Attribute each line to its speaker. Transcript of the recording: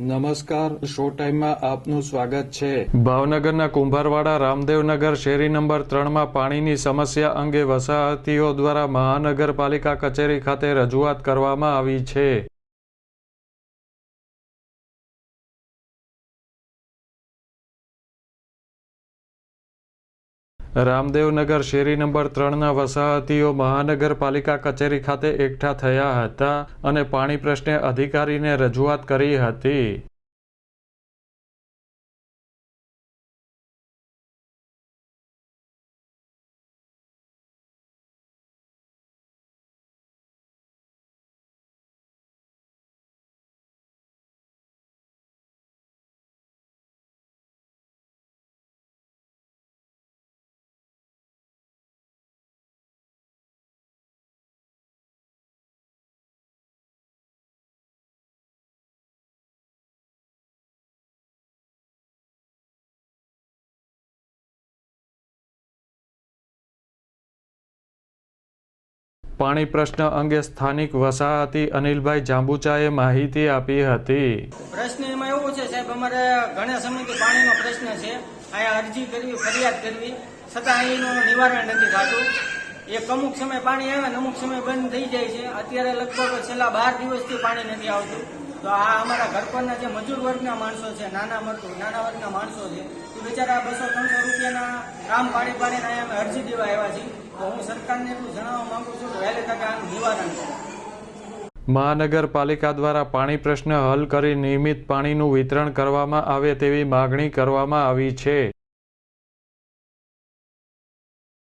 Speaker 1: નમસ્કાર, શો ટાઈમમાં આપનું સ્વાગત છે.
Speaker 2: ભાવનગરના કુંભારવાડા રામદેવનગર શેરી નંબર ત્રણમાં પાણીની સમસ્યા અંગે વસાહતીઓ દ્વારા મહાનગરપાલિકા કચેરી ખાતે રજૂઆત કરવામાં આવી છે. રામદેવનગર શેરી નંબર ત્રણના વસાહતીઓ મહાનગરપાલિકા કચેરી ખાતે એકઠા થયા હતા અને પાણી પ્રશ્ને અધિકારીને રજૂઆત કરી હતી. પાણી પ્રશ્ન અંગે સ્થાનિક વસાહતી અનિલભાઈ જાંબુચાએ માહિતી આપી હતી.
Speaker 3: પ્રશ્ન એમાં એવું છે, સાહેબ, અમારે ઘણા સમયથી પાણીનો પ્રશ્ન છે. અહીંયા અરજી કરવી, ફરિયાદ કરવી. છતાં અહીંનું નિવારણ નથી થતું. એક અમુક સમય પાણી આવે ને અમુક સમય બંધ થઈ જાય છે. અત્યારે લગભગ છેલ્લા બાર દિવસથી પાણી નથી આવતું. તો આ અમારા ઘર પરના જે મજૂર વર્ગના માણસો છે, નાના મજૂર નાના વર્ગના માણસો છે, એ બિચારા બસો, ત્રણસો રૂપિયાના કામ પાડી પાડીને અમે અરજી દેવા આવ્યા છીએ. તો હું સરકારને એટલું જણાવવા માંગુ છું કે વહેલી તકે આનું નિવારણ કરો.
Speaker 2: મહાનગરપાલિકા દ્વારા પાણી પ્રશ્ન હલ કરી નિયમિત પાણીનું વિતરણ કરવામાં આવે તેવી માગણી કરવામાં આવી છે.